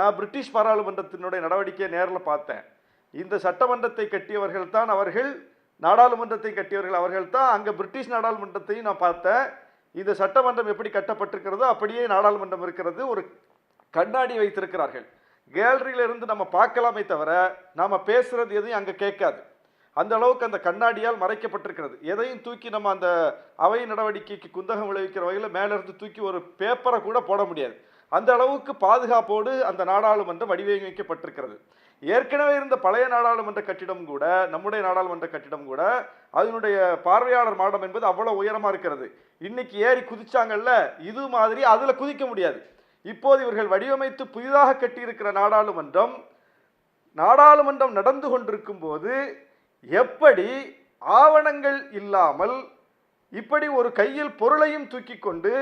நான் பிரிட்டிஷ் பாராளுமன்றத்தினுடைய நடவடிக்கையை நேரில் பார்த்தேன். இந்த சட்டமன்றத்தை கட்டியவர்கள் தான் அவர்கள் நாடாளுமன்றத்தை கட்டியவர்கள் அவர்கள் தான். அங்கே பிரிட்டிஷ் நாடாளுமன்றத்தையும் நான் பார்த்தேன். இந்த சட்டமன்றம் எப்படி கட்டப்பட்டிருக்கிறதோ அப்படியே நாடாளுமன்றம் இருக்கிறது ஒரு கண்ணாடி வைத்திருக்கிறார்கள். கேலரியிலிருந்து நம்ம பார்க்கலாமே தவிர நாம் பேசுகிறது எதையும் அங்கே கேட்காது. அந்த அளவுக்கு அந்த கண்ணாடியால் மறைக்கப்பட்டிருக்கிறது. எதையும் தூக்கி நம்ம அந்த அவை நடவடிக்கைக்கு குந்தகம் விளைவிக்கிற வகையில் மேலேருந்து தூக்கி ஒரு பேப்பரை கூட போட முடியாது. அந்த அளவுக்கு பாதுகாப்போடு அந்த நாடாளுமன்றம் வடிவமைக்கப்பட்டிருக்கிறது. ஏற்கனவே இருந்த பழைய நாடாளுமன்ற கட்டிடம் கூட நம்முடைய நாடாளுமன்ற கட்டிடம் கூட அதனுடைய பார்வையாளர் மாடம் என்பது அவ்வளோ உயரமாக இருக்கிறது. இன்னைக்கு ஏறி குதிச்சாங்கல்ல இது மாதிரி அதில் குதிக்க முடியாது. இப்போது இவர்கள் வடிவமைத்து புதிதாக கட்டியிருக்கிற நாடாளுமன்றம் நாடாளுமன்றம் நடந்து கொண்டிருக்கும் போது எப்படி ஆவணங்கள் இல்லாமல் இப்படி ஒரு கையில் பொருளையும் தூக்கி கொண்டு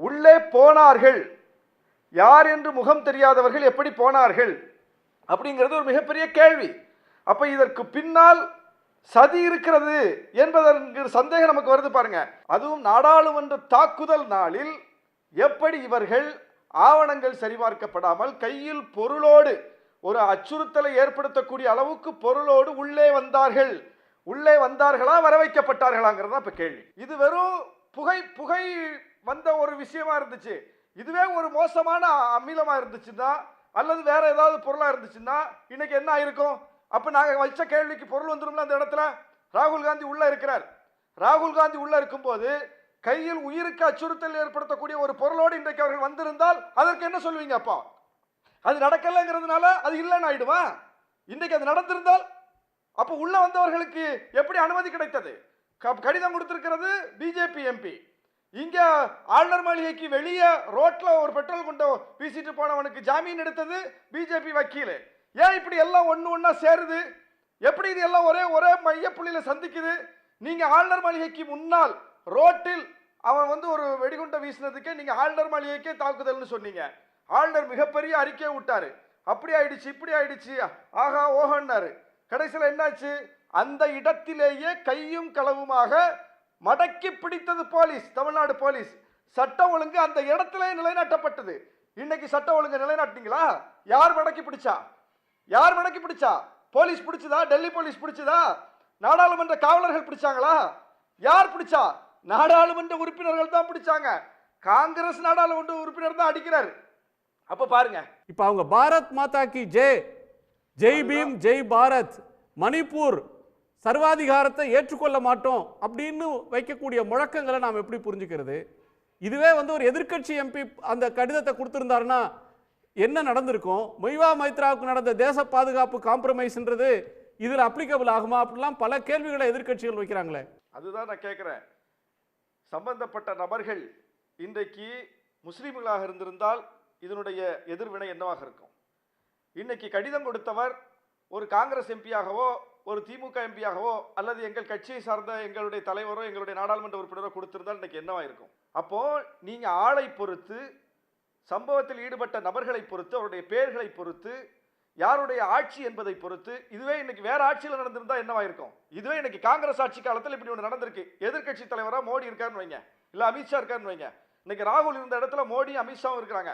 உள்ளே போனார்கள் யார் என்று முகம் தெரியாதவர்கள் எப்படி போனார்கள்? அப்படிங்கிறது ஒரு மிகப்பெரிய கேள்வி. அப்போ இதற்கு பின்னால் சதி இருக்கிறது என்பதற்கு சந்தேகம் நமக்கு வருது பாருங்க. அதுவும் நாடாளுமன்ற தாக்குதல் நாளில் எப்படி இவர்கள் ஆவணங்கள் சரிபார்க்கப்படாமல் கையில் பொருளோடு ஒரு அச்சுறுத்தலை ஏற்படுத்தக்கூடிய அளவுக்கு பொருளோடு உள்ளே வந்தார்கள் உள்ளே வந்தார்களா வர வைக்கப்பட்டார்களாங்கிறது தான் இப்போ கேள்வி. இது வெறும் புகை புகை வந்த ஒரு விஷயமா இருந்துச்சு. இதுவே ஒரு மோசமான அமிலமாக இருந்துச்சுன்னா அல்லது வேற ஏதாவது பொருளாக இருந்துச்சுன்னா இன்னைக்கு என்ன ஆயிருக்கும்? அப்போ நாங்கள் வச்ச கேள்விக்கு பொருள் வந்துரும்ல அந்த இடத்துல? ராகுல் காந்தி உள்ளே இருக்கிறார். ராகுல் காந்தி உள்ளே இருக்கும்போது கையில் உயிருக்கு அச்சுறுத்தல் ஏற்படுத்தக்கூடிய ஒரு பொருளோடு இன்றைக்கு அவர்கள் வந்திருந்தால் அதற்கு என்ன சொல்லுவீங்க அப்பா? அது நடக்கலைங்கிறதுனால அது இல்லைன்னு ஆயிடுமா? இன்றைக்கு அது நடந்திருந்தால் அப்போ உள்ளே வந்தவர்களுக்கு எப்படி அனுமதி கிடைத்தது? க- கடிதம் கொடுத்திருக்கிறது பிஜேபி எம்பி இங்க ஆளுநர் மாளிகைக்கு வெளியே ரோட்ல ஒரு பெட்ரோல் குண்டை வீசிட்டு போனவனுக்கு ஜாமீன் எடுத்தது பிஜேபி வக்கீல். ஏன் இப்படி எல்லாம் ஒன்று ஒன்றா சேருது? எப்படி இது எல்லாம் ஒரே ஒரே மையப்புள்ளியில் சந்திக்குது? நீங்கள் ஆளுநர் மாளிகைக்கு முன்னால் ரோட்டில் அவன் வந்து ஒரு வெடிகுண்டை வீசினதுக்கே நீங்கள் ஆளுநர் மாளிகைக்கே தாக்குதல்னு சொன்னீங்க. ஆளுநர் மிகப்பெரிய அறிக்கையை விட்டாரு. அப்படி ஆயிடுச்சு இப்படி ஆயிடுச்சு. ஆகா ஓஹன்னாரு. கடைசியில் என்னாச்சு? அந்த இடத்திலேயே கையும் களவுமாக மடக்கி பிடித்தது போலீஸ் தமிழ்நாடு போலீஸ். சட்டம் ஒழுங்கு அந்த இடத்திலே நிலைநாட்டப்பட்டது. இன்னைக்கு சட்டம் ஒழுங்கு நிலைநாட்டினீங்களா? யார் மடக்கி பிடிச்சா? யார் மடக்கி பிடிச்சா? போலீஸ் பிடிச்சதா? டெல்லி போலீஸ் பிடிச்சதா? நாடாளுமன்ற காவலர்கள் பிடிச்சாங்களா? யார் பிடிச்சா? நாடாளுமன்ற உறுப்பினர்கள் தான் பிடிச்சாங்க. காங்கிரஸ் நாடாளுமன்ற உறுப்பினர் தான் அடிக்கிறார். அப்ப பாருங்க. இப்போ அவங்க பாரத் மாதா கி ஜெய் ஜெய் பீம் ஜெய் பாரத். மணிப்பூர் சர்வாதிகாரத்தை ஏற்றுக்கொள்ள மாட்டோம் அப்படின்னு வைக்கக்கூடிய முழக்கங்களை நாம் எப்படி புரிஞ்சுக்கிறது? இதுவே வந்து ஒரு எதிர்க்கட்சி எம்பி அந்த கடிதத்தை கொடுத்துருந்தாருன்னா என்ன நடந்திருக்கும்? மொய்வா மைத்ராவுக்கு நடந்த தேச பாதுகாப்பு காம்ப்ரமைஸ்ன்றது இதில் அப்ளிகபிள் ஆகுமா? அப்படிலாம் பல கேள்விகளை எதிர்க்கட்சிகள் வைக்கிறாங்களே. அதுதான் நான் கேட்குறேன். சம்பந்தப்பட்ட நபர்கள் இன்றைக்கு முஸ்லீம்களாக இருந்திருந்தால் இதனுடைய எதிர்வினை என்னவாக இருக்கும்? இன்னைக்கு கடிதம் கொடுத்தவர் ஒரு காங்கிரஸ் எம்பியாகவோ ஒரு திமுக எம்பியாகவோ அல்லது எங்கள் கட்சியை சார்ந்த எங்களுடைய தலைவரோ எங்களுடைய நாடாளுமன்ற உறுப்பினரோ கொடுத்திருந்தால் இன்றைக்கு என்னவாயிருக்கும் அப்போது நீங்கள் ஆளை பொறுத்து சம்பவத்தில் ஈடுபட்ட நபர்களை பொறுத்து அவருடைய பெயர்களை பொறுத்து யாருடைய ஆட்சி என்பதை பொறுத்து இதுவே இன்னைக்கு வேற ஆட்சியில் நடந்திருந்தா என்னவாயிருக்கும் இதுவே இன்னைக்கு காங்கிரஸ் ஆட்சி காலத்தில் இப்படி ஒன்று நடந்திருக்கு. எதிர்க்கட்சி தலைவராக மோடி இருக்காருன்னு வைங்க. இல்லை அமித்ஷா இருக்காருன்னு வைங்க. இன்னைக்கு ராகுல் இருந்த இடத்துல மோடி அமித்ஷாவும் இருக்கிறாங்க.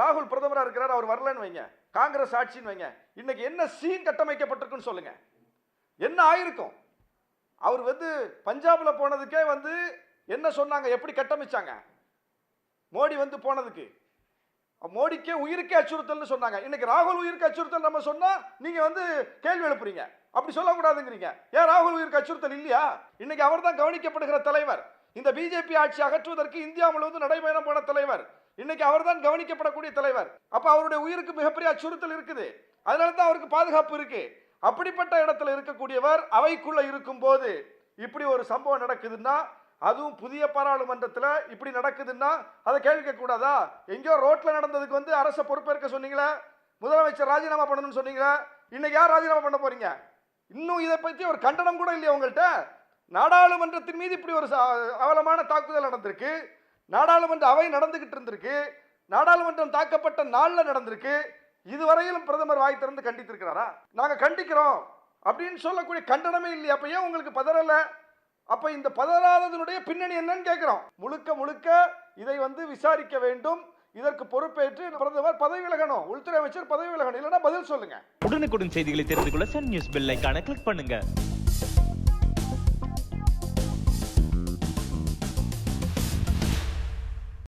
ராகுல் பிரதமராக இருக்கிறார் அவர் வரலன்னு வைங்க. காங்கிரஸ் ஆட்சின்னு வைங்க. இன்னைக்கு என்ன சீன் கட்டமைக்கப்பட்டிருக்குன்னு சொல்லுங்க. என்ன ஆயிருக்கும்? அவர் வந்து பஞ்சாபில் போனதுக்கே வந்து என்ன சொன்னாங்க? எப்படி கட்டமைச்சாங்க? மோடி வந்து போனதுக்கு. மோடிக்கே உயிருக்கே அச்சுறுத்தல்னு சொன்னாங்க. இன்னைக்கு ராகுல் உயிருக்கு அச்சுறுத்தல் நம்ம சொன்னால் நீங்கள் வந்து கேள்வி எழுப்புறீங்க. அப்படி சொல்லக்கூடாதுங்கிறீங்க. ஏன் ராகுல் உயிருக்கு அச்சுறுத்தல் இல்லையா? இன்னைக்கு அவர் தான் கவனிக்கப்படுகிற தலைவர். இந்த பிஜேபி ஆட்சி அகற்றுவதற்கு இந்தியா முழுவதும் நடைபயணம் போன தலைவர். இன்னைக்கு அவர் தான் கவனிக்கப்படக்கூடிய தலைவர். அப்போ அவருடைய உயிருக்கு மிகப்பெரிய அச்சுறுத்தல் இருக்குது. அதனால தான் அவருக்கு பாதுகாப்பு இருக்குது அப்படிப்பட்ட இடத்துல இருக்கக்கூடியவர் அவைக்குள்ள இருக்கும்போது இப்படி ஒரு சம்பவம் நடக்குதுன்னா அதுவும் புதிய பாராளுமன்றத்தில் இப்படி நடக்குதுன்னா அதை கேள்விக்க கூடாதா எங்கேயோ ரோட்ல நடந்ததுக்கு வந்து அரச பொறுப்பேற்க சொன்னீங்களே முதலமைச்சர் ராஜினாமா பண்ணணும்னு சொன்னீங்களே இன்னைக்கு யார் ராஜினாமா பண்ண போறீங்க? இன்னும் இதை பத்தி ஒரு கண்டனம் கூட இல்லையா உங்கள்கிட்ட நாடாளுமன்றத்தின் மீது இப்படி ஒரு அவலமான தாக்குதல் நடந்திருக்கு. நாடாளுமன்ற அவை நடந்துகிட்டு இருந்திருக்கு. நாடாளுமன்றம் தாக்கப்பட்ட நாளில் நடந்திருக்கு. இதுவரையிலும் பிரதமர் வாய் திறந்து கண்டித்திருக்கிறாரா? நாங்க கண்டிக்கிறோம் அப்படின்னு சொல்லக்கூடிய கண்டனமே இல்லையா. அப்ப ஏன் உங்களுக்கு பதறல? அப்ப இந்த பதறாததனுடைய பின்னணி என்னன்னு கேட்கிறோம் முழுக்க முழுக்க இதை வந்து விசாரிக்க வேண்டும். இதற்கு பொறுப்பேற்று பிரதமர் பதவி விலகணும். உள்துறை அமைச்சர் பதவி விலகணும். இல்லைன்னா பதில் சொல்லுங்க. உடனுக்குடன் செய்திகளை தெரிந்து கொள்ள சன் நியூஸ் பெல் கிளிக் பண்ணுங்க.